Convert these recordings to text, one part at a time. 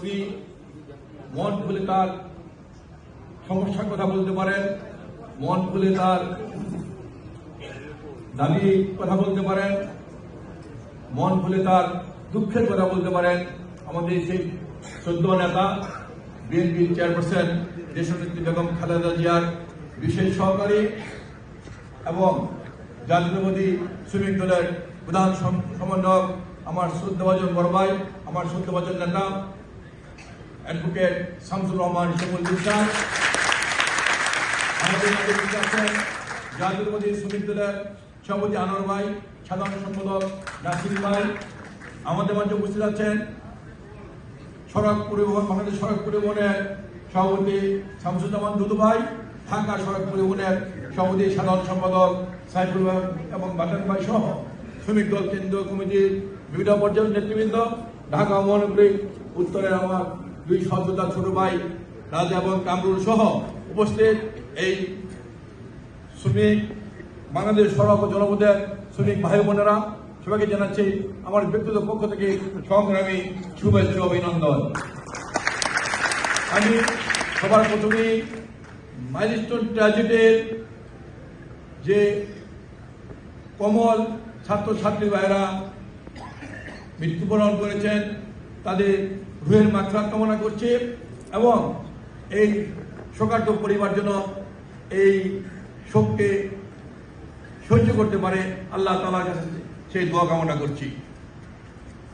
রুগী মন খুলে তার সমস্যার কথা বলতে পারেন, মন খুলে তার দাবি কথা বলতে পারেন, মন খুলে তার দুঃখের কথা বলতে পারেন, আমাদের সেই সদ্য নেতা, বিএনপির চেয়ারপারসন দেশনেত্রী বেগম খালেদা জিয়ার বিশেষ সহকারী এবং জাতীয়বাদী শ্রমিক দলের প্রধান সম- সমন্বয়ক আমার শ্রদ্ধাভাজন বড় ভাই, আমার শ্রদ্ধাভাজন নেতা অ্যাডভোকেট শামসুর রহমান শিমুল বিশ্বাস আমাদের মধ্যে আছেন জাতীয়বাদী শ্রমিক দলের সভাপতি আনোয়ার ভাই, সাধারণ সম্পাদক নাসির ভাই। আমাদের মাঝে উপস্থিত আছেন সড়ক পরিবহন, বাংলাদেশ সড়ক পরিবহনের সভাপতি শামসুজ্জামান দুদু ভাই, ঢাকা সড়ক পরিবহনের সভাপতি সাধারণ সম্পাদক সাইফুল ভাই এবং বাটন ভাই সহ শ্রমিক দল কেন্দ্রীয় কমিটির বিভিন্ন পর্যায়ের নেতৃবৃন্দ, ঢাকা মহানগরী উত্তরের আমার দুই সহযোদ্ধা ছোট ভাই রাজা এবং কামরুল সহ উপস্থিত এই শ্রমিক বাংলাদেশ সড়ক ও জনপদের শ্রমিক ভাই বোনেরা, সবাইকে জানাচ্ছি আমার ব্যক্তিগত পক্ষ থেকে সংগ্রামী শুভেচ্ছা অভিনন্দন। আমি সবার প্রথমেই মাইলস্টোন ট্র্যাজেডির যে কমল ছাত্রছাত্রী ভাইরা মৃত্যুবরণ করেছেন, তাদের রুহের মাত্রা কামনা করছে এবং এই শোকার্ত পরিবার জন্য এই শোককে সহ্য করতে পারে, আল্লাহ তালার কাছে সেই দোয়া কামনা করছি।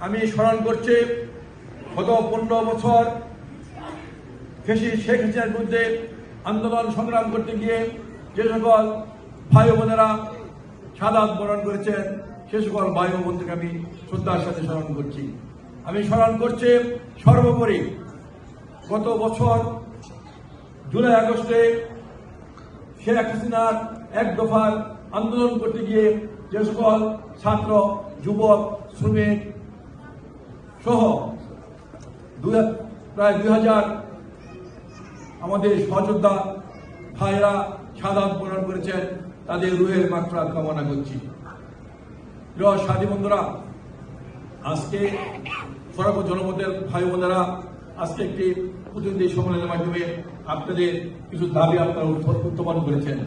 আমি স্মরণ করছি, গত পনেরো বছর ফেসি শেখ হাসিনার বিরুদ্ধে আন্দোলন সংগ্রাম করতে গিয়ে যে সকল ভাই বোনেরা সাদাত বরণ করেছেন, সে সকল ভাই ও বোনদেরকে আমি শ্রদ্ধার সাথে স্মরণ করছি। আমি স্মরণ করছি সর্বোপরি গত বছর জুলাই আগস্টে শেখ হাসিনার এক দফার আন্দোলন করতে গিয়ে যে সকল ছাত্র, যুবক, শ্রমিক সহ প্রায় দুই হাজার আমাদের সহযোদ্ধা ভাইরা সাদাত পূরণ করেছেন, তাদের রুহের মাত্রা কামনা করছি। সাথী বন্ধুরা আজকে ও জনপদের ভাই বোনেরা, আজকে একটি প্রতিনিধি সম্মেলনের মাধ্যমে আপনাদের কিছু দাবি আপনারা উত্থ- উত্থাপন করেছেন।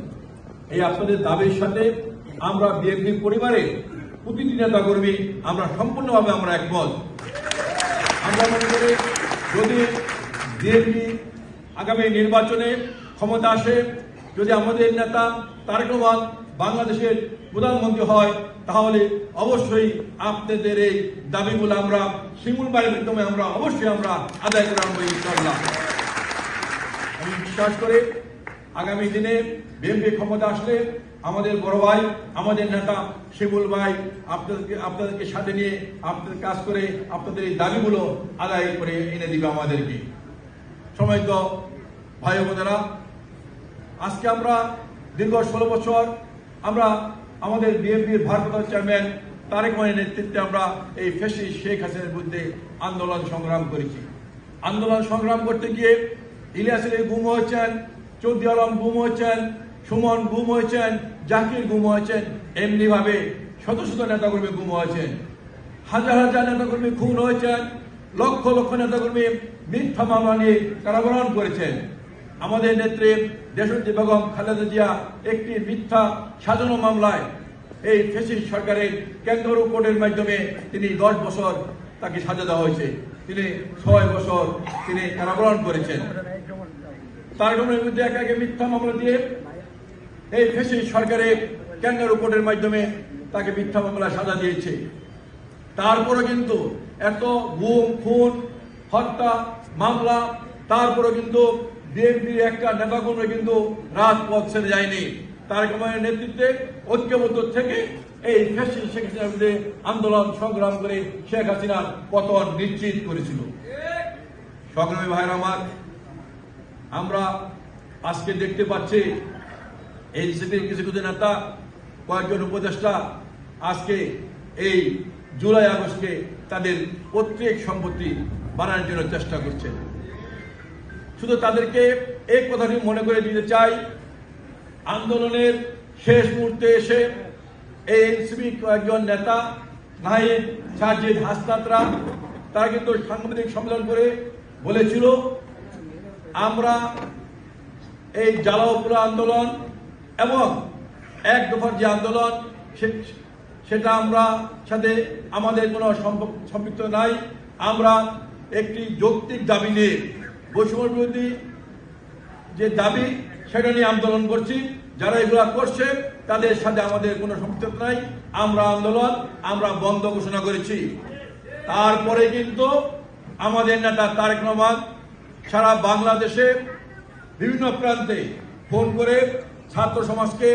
এই আপনাদের দাবির সাথে আমরা বিএনপি পরিবারে প্রতিটি নেতা কর্মী আমরা সম্পূর্ণভাবে আমরা একমত। আমরা মনে করি যদি বিএনপি আগামী নির্বাচনে ক্ষমতা আসে, যদি আমাদের নেতা তারেক রহমান বাংলাদেশের প্রধানমন্ত্রী হয়, তাহলে অবশ্যই আপনাদের এই দাবিগুলো আমরা, শিমুল বাড়ির মাধ্যমে আমরা অবশ্যই আমরা আদায় করে আনব ইনশাল্লাহ আমি বিশ্বাস করে আগামী দিনে বিএনপি ক্ষমতা আসলে আমাদের বড় ভাই, আমাদের নেতা শিবুল ভাই আপনাদেরকে আপনাদেরকে সাথে নিয়ে আপনাদের কাজ করে আপনাদের এই দাবিগুলো আদায় করে এনে দিবে আমাদেরকে। সময় তো ভাই বোনেরা, আজকে আমরা দীর্ঘ ষোলো বছর আমরা আমাদের বিএনপির ভারপ্রাপ্ত চেয়ারম্যান তারেক রহমানের নেতৃত্বে আমরা এই ফেসি শেখ হাসিনার বিরুদ্ধে আন্দোলন সংগ্রাম করেছি। আন্দোলন সংগ্রাম করতে গিয়ে ইলিয়াস গুম হয়েছেন, চৌধুরী আলম গুম হয়েছেন, সুমন গুম হয়েছেন, জাকির গুম হয়েছেন এমনি ভাবে শত শত নেতাকর্মী গুম হয়েছেন। হাজার হাজার নেতাকর্মী খুন হয়েছেন, লক্ষ লক্ষ নেতাকর্মী মিথ্যা মামলা নিয়ে কারাবরণ করেছেন। আমাদের নেত্রী দেশনেত্রী বেগম খালেদা জিয়া একটি মিথ্যা সাজানো মামলায় এই ফেসিস সরকারের কেন্দ্র কোর্টের মাধ্যমে তিনি দশ বছর তাকে সাজা দেওয়া হয়েছে। তিনি ছয় বছর তিনি কারাবরণ করেছেন। তার বিরুদ্ধে একে একে মিথ্যা মামলা দিয়ে এই ফেসিস সরকারের কেন্দ্র কোর্টের মাধ্যমে তাকে মিথ্যা মামলা সাজা দিয়েছে। তারপরে কিন্তু এত গুম, খুন, হত্যা, মামলা তারপরে কিন্তু বিএনপির একটা নেতাকর্মী কিন্তু রাজপথ ছেড়ে যায়নি। তারেক রহমানের নেতৃত্বে ঐক্যবদ্ধ থেকে এই ফ্যাসি শেখ হাসিনার বিরুদ্ধে আন্দোলন সংগ্রাম করে শেখ হাসিনার পতন নিশ্চিত করেছিল। সংগ্রামী ভাইয়ের আমার, আমরা আজকে দেখতে পাচ্ছি এনসিপির কিছু কিছু নেতা, কয়েকজন উপদেষ্টা আজকে এই জুলাই আগস্টকে তাদের প্রত্যেক সম্পত্তি বানানোর জন্য চেষ্টা করছেন। শুধু তাদেরকে এই কথাটি মনে করে দিতে চাই, আন্দোলনের শেষ মুহূর্তে এসে এই এনসিপি কয়েকজন নেতা, নাহিদ, সাজিদ, হাসনাতরা, তারা কিন্তু সাংবাদিক সম্মেলন করে বলেছিল, আমরা এই জ্বালাওপুরা আন্দোলন এবং এক দফার যে আন্দোলন সেটা আমরা সাথে আমাদের কোনো সম্পৃক্ত নাই। আমরা একটি যৌক্তিক দাবি নিয়ে বৈষম্য বিরোধী যে দাবি, সেটা নিয়ে আন্দোলন করছি। যারা এগুলা করছে, তাদের সাথে আমাদের কোনো সম্পৃক্ত নাই। আমরা আন্দোলন, আমরা বন্ধ ঘোষণা করেছি। তারপরে কিন্তু আমাদের নেতা তারেক রহমান সারা বাংলাদেশে বিভিন্ন প্রান্তে ফোন করে ছাত্র সমাজকে,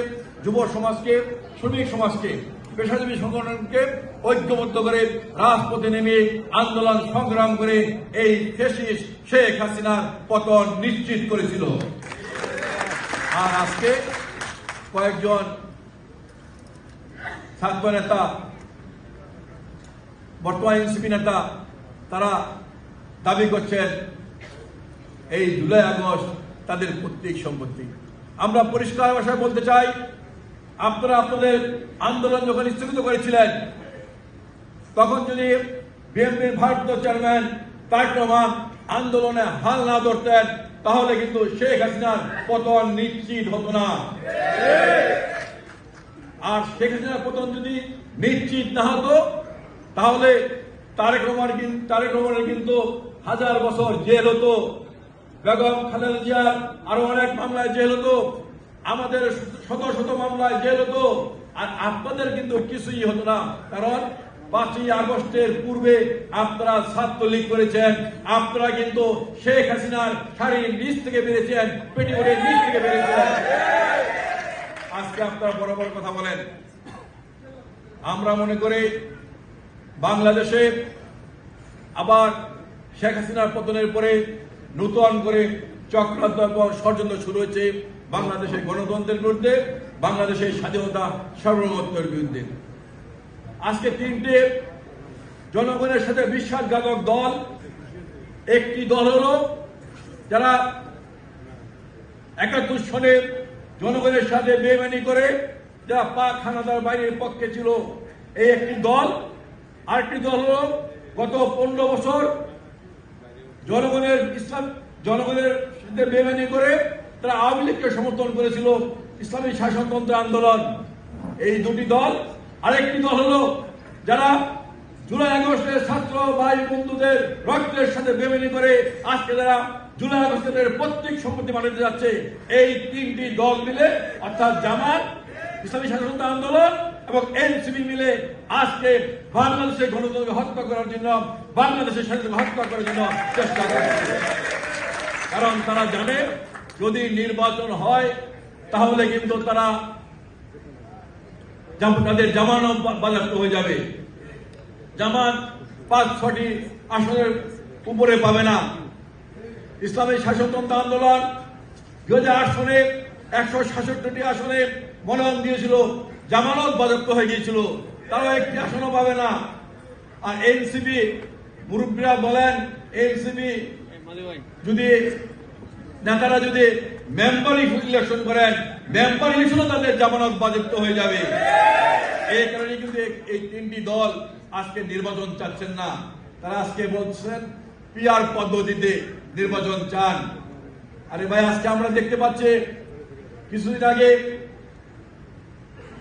যুব সমাজকে, শ্রমিক সমাজকে পেশাজীবী সংগঠনকে ঐক্যবদ্ধ করে রাজপথে নেমে আন্দোলন সংগ্রাম করে এই ফেসিস শেখ হাসিনার পতন নিশ্চিত করেছিল। আর আজকে কয়েকজন ছাত্র নেতা, বর্তমান এনসিপি নেতা, তারা দাবি করছেন, এই জুলাই আগস্ট তাদের প্রত্যেক সম্পত্তি। আমরা পরিষ্কার ভাষায় বলতে চাই আপনারা আপনাদের আন্দোলন যখন স্থগিত করেছিলেন, তখন যদি বিএনপির ভারপ্রাপ্ত চেয়ারম্যান তারেক রহমান আন্দোলনে হাল না ধরতেন, তাহলে কিন্তু শেখ হাসিনার পতন নিশ্চিত হতো না। আর শেখ হাসিনার পতন যদি নিশ্চিত না হতো, তাহলে তারেক রহমান তারেক রহমানের কিন্তু হাজার বছর জেল হতো। বেগম খালেদা জিয়ার আরও অনেক মামলায় জেল হতো। আমাদের শত শত মামলায় জেল হতো, আর আপনাদের কিন্তু কিছুই হতো না। কারণ পাঁচই আগস্টের পূর্বে আপনারা ছাত্রলীগ করেছেন, আপনারা কিন্তু শেখ হাসিনার শাড়ির নিচ থেকে বেরিয়েছেন পেটিকোটের নিচ থেকে বেরিয়েছেন আজকে আপনারা বড় বড় কথা বলেন। আমরা মনে করি বাংলাদেশে আবার শেখ হাসিনার পতনের পরে নূতন করে চক্রান্ত ষড়যন্ত্র শুরু হয়েছে। বাংলাদেশের গণতন্ত্রের বিরুদ্ধে, বাংলাদেশের স্বাধীনতা সার্বভৌমত্বের বিরুদ্ধে। আজকে তিনটে জনগণের সাথে বিশ্বাসঘাতক দল, একটি দল হলো যারা একাত্তর সনে জনগণের সাথে বেমানি করে, যারা পাক হানাদার বাইরের পক্ষে ছিল, এই একটি দল। আরেকটি দল হল গত পনেরো বছর জনগণের ইসলাম জনগণের সাথে বেমানি করে তারা আওয়ামী লীগকে সমর্থন করেছিল ইসলামী শাসনতন্ত্র আন্দোলন। এই দুটি দল, আরেকটি দল হলো যারা জুলাই আগস্টের ছাত্র ভাই বন্ধুদের রক্তের সাথে বেমেনি করে আজকে যারা জুলাই আগস্টের প্রত্যেক সম্পত্তি মানিতে যাচ্ছে, এই তিনটি দল মিলে, অর্থাৎ জামাত, ইসলামী স্বাধীনতা আন্দোলন এবং এনসিবি মিলে আজকে বাংলাদেশের গণতন্ত্রকে হত্যা করার জন্য, বাংলাদেশের স্বাধীনতা হত্যা করার জন্য চেষ্টা করছে কারণ তারা জানে যদি নির্বাচন হয়, তাহলে কিন্তু তারা তাদের জামানত বা- বাজেয়াপ্ত হয়ে যাবে। জামাত পাঁচ ছটি আসনের উপরে পাবে না। ইসলামী শাসনতন্ত্র আন্দোলন দু হাজার আট সনে একশো সাতষট্টি আসনে মনোনয়ন দিয়েছিল, জামানত বাজেপ্ত হয়ে গিয়েছিল। তারা একটি আসনও পাবে না। আর এনসিপি মুরব্বীরা বলেন, এনসিপি যদি নেতারা যদি মেম্বার ইলেকশন করেন, মেম্বার ইলেকশনও তাদের জামানত বাজেপ্ত হয়ে যাবে। এই কারণে কিন্তু এই- তিনটি দল আজকে নির্বাচন চাচ্ছেন না। তারা আজকে বলছেন, পিআর পদ্ধতিতে নির্বাচন চান। আরে ভাই, আজকে আমরা দেখতে পাচ্ছি, কিছুদিন আগে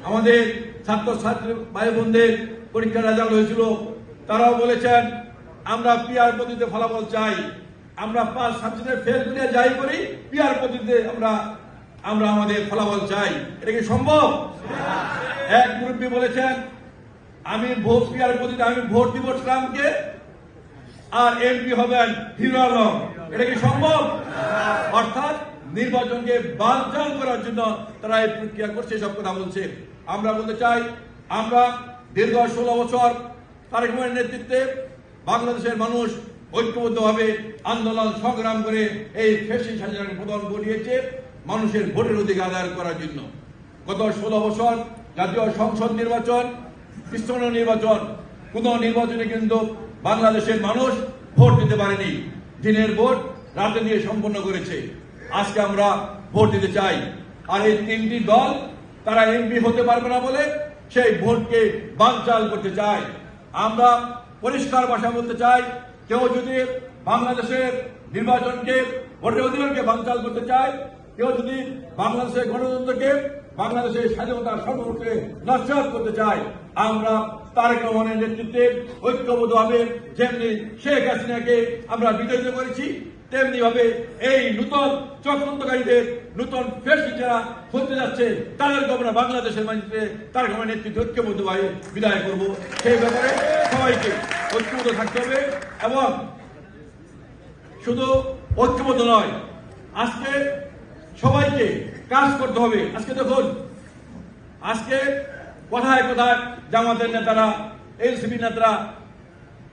আমাদের ছাত্র ছাত্রী ভাই বোনদের পরীক্ষার রেজাল্ট হয়েছিল। তারাও বলেছেন, আমরা পিআর পদ্ধতিতে ফলাফল চাই। আমরা পাঁচ সাবজেক্টে ফেল করে যাই করি পিআর পদ্ধতিতে আমরা আমরা আমাদের ফলাফল চাই। এটা কি সম্ভব? এক মুরব্বী বলেছেন, আমি ভোট পিআর পদ্ধতিতে আমি ভোট দিব ট্রাম্পকে, আর এমপি হবেন হিরো আলম। এটা কি সম্ভব? অর্থাৎ নির্বাচনকে বানচাল করার জন্য তারা এই প্রক্রিয়া করছে সব কথা বলছে। আমরা বলতে চাই, আমরা দীর্ঘ ষোলো বছর তারেক নেতৃত্বে বাংলাদেশের মানুষ ঐক্যবদ্ধভাবে আন্দোলন সংগ্রাম করে এই ফেসি স্বাধীনতার প্রদান ঘটিয়েছে মানুষের ভোটের অধিকার আদায় করার জন্য। গত ষোলো বছর জাতীয় সংসদ নির্বাচন স্থানীয় নির্বাচন কোন নির্বাচনে কিন্তু বাংলাদেশের মানুষ ভোট দিতে পারেনি। দিনের ভোট রাতে দিয়ে সম্পন্ন করেছে। আজকে আমরা ভোট দিতে চাই। আর এই তিনটি দল, তারা এমপি হতে পারবে না বলে সেই ভোটকে বানচাল করতে চায়। আমরা পরিষ্কার ভাষা বলতে চাই কেউ যদি বাংলাদেশের নির্বাচনকে ভোটের অধিকারকে বানচাল করতে চায়, কেউ যদি বাংলাদেশের গণতন্ত্রকে বাংলাদেশের স্বাধীনতার সর্বপক্ষে নস্বাত করতে চায়, আমরা তারেক রহমানের নেতৃত্বে ঐক্যবদ্ধভাবে যেমনি শেখ হাসিনাকে আমরা বিতাড়িত করেছি তেমনি ভাবে এই নূতন চক্রান্তকারীদের নূতন ফেসি যারা হতে যাচ্ছে তাদেরকে আমরা বাংলাদেশের মানুষকে তারেক রহমানের নেতৃত্বে ঐক্যবদ্ধভাবে বিদায় করব। সেই ব্যাপারে সবাইকে ঐক্যবদ্ধ থাকতে হবে এবং শুধু ঐক্যবদ্ধ নয়, আজকে সবাইকে কাজ করতে হবে। আজকে দেখুন, আজকে কোথায় কোথায় জামাতের নেতারা এনসিপি নেতারা,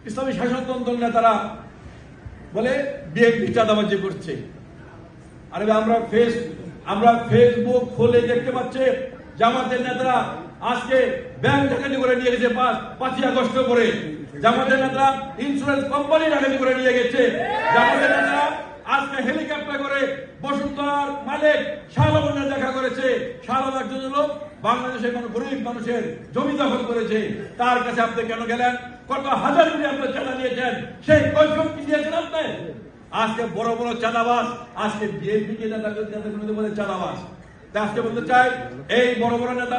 ইসলামী শাসনতন্ত্র নেতারা বলে বিএনপি চাঁদাবাজি করছে। আরে আমরা ফেস আমরা ফেসবুক খুলে দেখতে পাচ্ছি, জামাতের নেতারা আজকে ব্যাংক ডাকাতি করে নিয়ে গেছে পাঁচ পাঁচই আগস্ট করে। জামাতের নেতারা ইন্স্যুরেন্স কোম্পানি ডাকাতি করে নিয়ে গেছে। জামাতের নেতারা আজকে হেলিকপ্টার করে বসুন্ধরার মালিক শাহবাগের দেখা করেছে। শাহবাগ একজন লোক বাংলাদেশের কোন গরিব মানুষের জমি দখল করেছে। তার কাছে আপনি কেন গেলেন? কত হাজার কোটি আপনার চাঁদা নিয়েছেন সেই কৈফিয়ত কি দিয়েছেন আপনি? আজকে বড় বড় চাঁদাবাস আজকে বিএনপি কে নেতা বলে চাঁদাবাস আজকে বলতে চাই, এই বড় বড় নেতা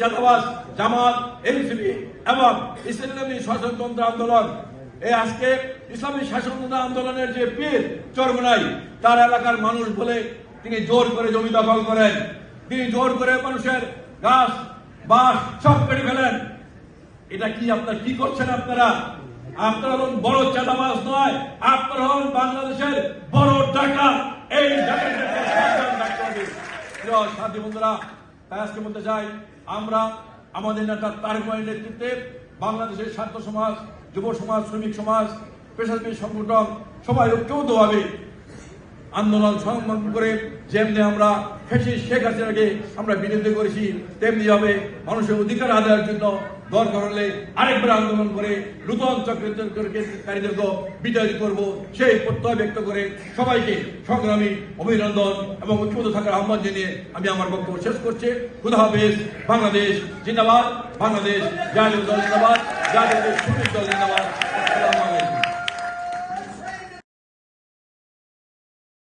চাঁদাবাস জামাত, এনসিপি এবং ইসলামী শাসনতন্ত্র আন্দোলন এই আজকে ইসলামী শাসনতন্ত্র আন্দোলনের যে পীর, চরমনাই, তার এলাকার মানুষ বলে তিনি জোর করে জমি দখল করেন। তিনি জোর করে মানুষের গাছ বাস সব কেটে ফেলেন। এটা কি আপনার কি করছেন আপনারা? আপনারা হন বড় চাঁদাবাজ নয়, আপনারা হন বাংলাদেশের বড় টাকা এই সাথী বন্ধুরা, তাই আজকে বলতে চাই আমরা আমাদের নেতা তারেক নেতৃত্বে বাংলাদেশের স্বার্থ সমাজ, যুব সমাজ, শ্রমিক সমাজ, পেশাজীবী সংগঠন, সবাই ঐক্যবদ্ধভাবে আন্দোলন সংগ্রাম করে যেমনি আমরা ফেসিস শেখ হাসিনাকে আমরা বিরোধী করেছি তেমনি ভাবে মানুষের অধিকার আদায়ের জন্য দরকার হলে আরেকবার আন্দোলন করে নূতন চক্রান্তকারীদেরকে বিদায় করব। সেই প্রত্যয় ব্যক্ত করে সবাইকে সংগ্রামী অভিনন্দন এবং ঐক্যবদ্ধ থাকার আহ্বান জানিয়ে আমি আমার বক্তব্য শেষ করছি। খুদা হাফেজ, বাংলাদেশ জিন্দাবাদ, বাংলাদেশ জাতীয় দল জিন্দাবাদ, জাতীয় দল জিন্দাবাদ।